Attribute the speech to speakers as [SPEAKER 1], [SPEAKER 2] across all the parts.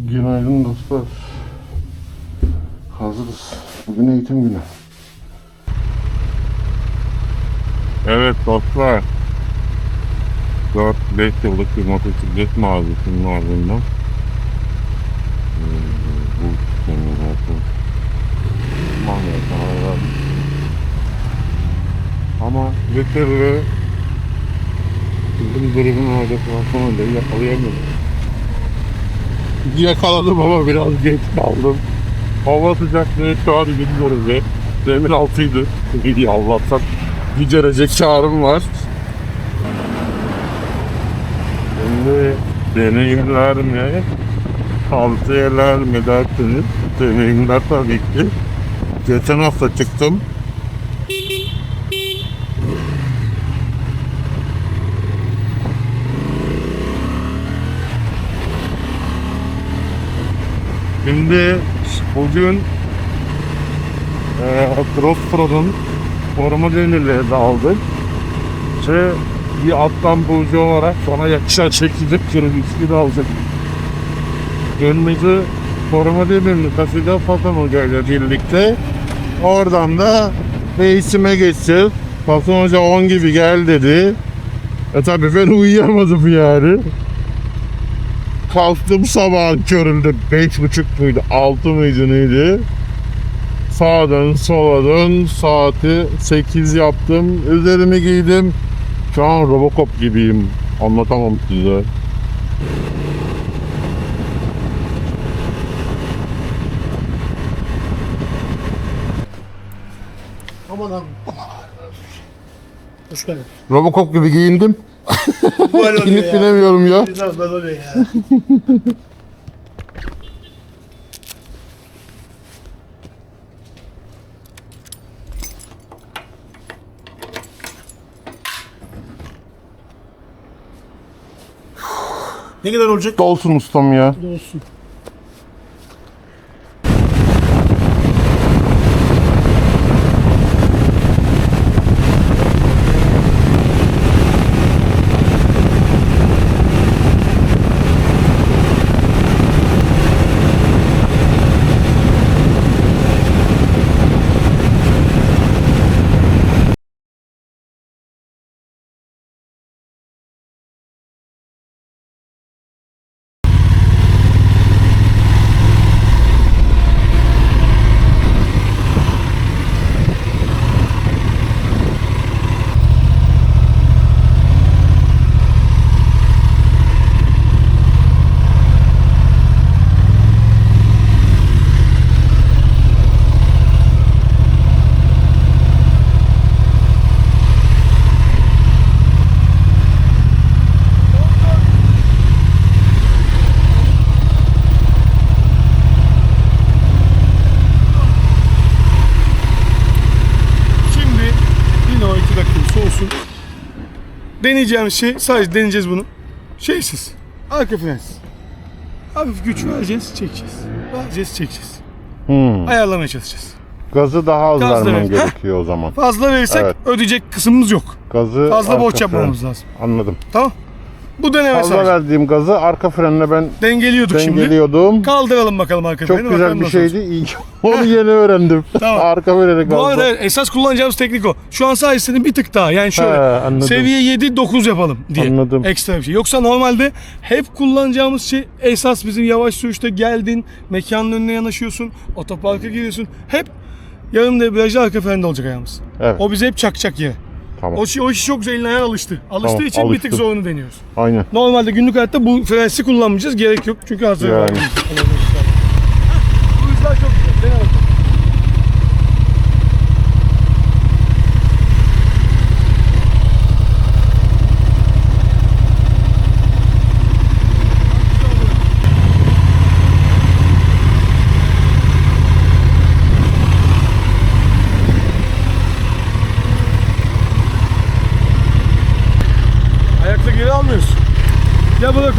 [SPEAKER 1] Günaydın dostlar. Hazırız. Bugün eğitim günü. Evet dostlar. 4-5 yıllık bir motosiklet mağazasının ardından bu sene zaten mağaza ayarladım. Ama bir türlü bizim grubun orada platformunda yakalayamıyorum. Yakaladım ama biraz geç kaldım. Hava sıcaklığı şu an bilmiyorum ve zemin altıydı. İyi Allah'tan bir derece karım var. Şimdi deneyimler mi? Tavsiyeler mi dersiniz? Deneyimler tabii ki. Geçen hafta çıktım. Şimdi bugün e, Cross Pro'nun koruma denirleri de aldık. Ve bir alttan burcu olarak bana yakışan şekilde kırmızı da alacak. Kırmızı koruma demirini taşıyacağız Fasan Hoca ile birlikte. Oradan da reisime geçeceğiz. Fasan Hoca 10 gibi gel dedi. E tabi ben uyuyamadım yani. Kalktım sabahın köründe beş buçuk muydu, altı mıydı neydi? Sağdan sola dön, saati 8 yaptım, üzerimi giydim. Şu an Robocop gibiyim, anlatamam size.
[SPEAKER 2] Aman abi.
[SPEAKER 1] Robocop gibi giyindim,
[SPEAKER 2] Böyle oluyor
[SPEAKER 1] inip
[SPEAKER 2] ya.
[SPEAKER 1] binemiyorum ya.
[SPEAKER 2] Oluyor ne kadar olacak?
[SPEAKER 1] Dolsun ustam ya.
[SPEAKER 2] Olsun. Deneyeceğimiz şey sadece deneyeceğiz bunu. Şeysiz. Arka frensiz. Hafif güç vereceğiz, çekeceğiz. Vereceğiz, çekeceğiz.
[SPEAKER 1] Hmm.
[SPEAKER 2] Ayarlamaya çalışacağız.
[SPEAKER 1] Gazı daha az
[SPEAKER 2] Gaz evet.
[SPEAKER 1] gerekiyor o zaman.
[SPEAKER 2] Fazla verirsek
[SPEAKER 1] Evet.
[SPEAKER 2] ödeyecek kısmımız yok.
[SPEAKER 1] Gazı
[SPEAKER 2] Fazla
[SPEAKER 1] arka
[SPEAKER 2] borç
[SPEAKER 1] fren.
[SPEAKER 2] lazım.
[SPEAKER 1] Anladım.
[SPEAKER 2] Tamam. Bu deneme
[SPEAKER 1] Fazla
[SPEAKER 2] sadece.
[SPEAKER 1] verdiğim gazı arka frenle ben
[SPEAKER 2] Dengeliyorduk şimdi.
[SPEAKER 1] dengeliyordum.
[SPEAKER 2] Kaldıralım bakalım arka
[SPEAKER 1] Çok
[SPEAKER 2] freni,
[SPEAKER 1] güzel
[SPEAKER 2] bakalım
[SPEAKER 1] bir
[SPEAKER 2] nasıl olacak.
[SPEAKER 1] şeydi. İyi ki Onu yeni öğrendim.
[SPEAKER 2] Tamam.
[SPEAKER 1] Arka freni
[SPEAKER 2] Bu arada evet, esas kullanacağımız teknik o. Şu an senin bir tık daha. Yani şöyle
[SPEAKER 1] He, anladım.
[SPEAKER 2] seviye 7-9 yapalım diye.
[SPEAKER 1] Anladım.
[SPEAKER 2] Ekstra bir şey. Yoksa normalde hep kullanacağımız şey esas bizim yavaş sürüşte geldin, mekanın önüne yanaşıyorsun, otoparka giriyorsun. Hep yarım debriyajlı arka frende olacak ayağımız.
[SPEAKER 1] Evet.
[SPEAKER 2] O bize hep çakacak yere.
[SPEAKER 1] Tamam.
[SPEAKER 2] O, şey, o iş çok güzel eline ayağına alıştı. Alıştığı
[SPEAKER 1] Tamam,
[SPEAKER 2] için bir
[SPEAKER 1] alıştı.
[SPEAKER 2] tık zorunu deniyoruz.
[SPEAKER 1] Aynen.
[SPEAKER 2] Normalde günlük hayatta bu frensi kullanmayacağız. Gerek yok. Çünkü hazır
[SPEAKER 1] Yani.
[SPEAKER 2] var. Bu yüzden çok güzel.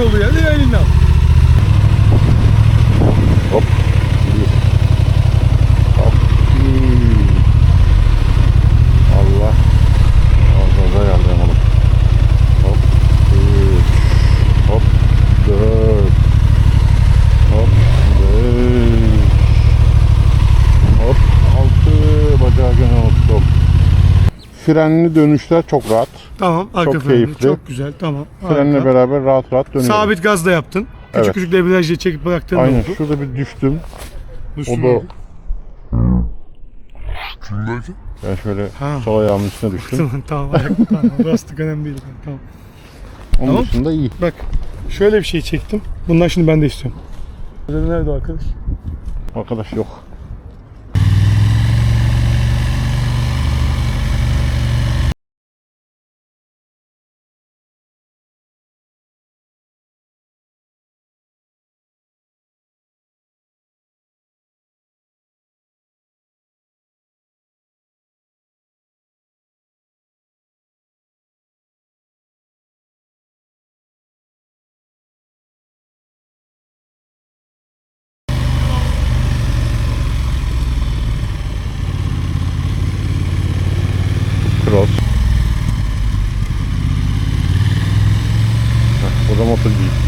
[SPEAKER 1] oluyor. Hadi elinden. Frenli dönüşler çok rahat.
[SPEAKER 2] Tamam. Arka
[SPEAKER 1] Çok
[SPEAKER 2] frenli.
[SPEAKER 1] keyifli.
[SPEAKER 2] Çok güzel. Tamam.
[SPEAKER 1] Frenle
[SPEAKER 2] Harika.
[SPEAKER 1] beraber rahat rahat dönüyorum.
[SPEAKER 2] Sabit gazda yaptın. Küçük
[SPEAKER 1] Evet.
[SPEAKER 2] küçük debriyajla çekip bıraktığın
[SPEAKER 1] Aynen.
[SPEAKER 2] oldu.
[SPEAKER 1] Şurada bir düştüm. O
[SPEAKER 2] Düştün
[SPEAKER 1] da ben şöyle
[SPEAKER 2] Ha.
[SPEAKER 1] sol ayağımın üstüne düştüm.
[SPEAKER 2] Tamam tamam. ayak- tamam. Bastık önemli değil. Tamam.
[SPEAKER 1] Onun
[SPEAKER 2] Tamam.
[SPEAKER 1] dışında iyi.
[SPEAKER 2] Bak şöyle bir şey çektim. Bundan şimdi ben de istiyorum. Nerede o arkadaş?
[SPEAKER 1] Arkadaş yok. dans mon atelier.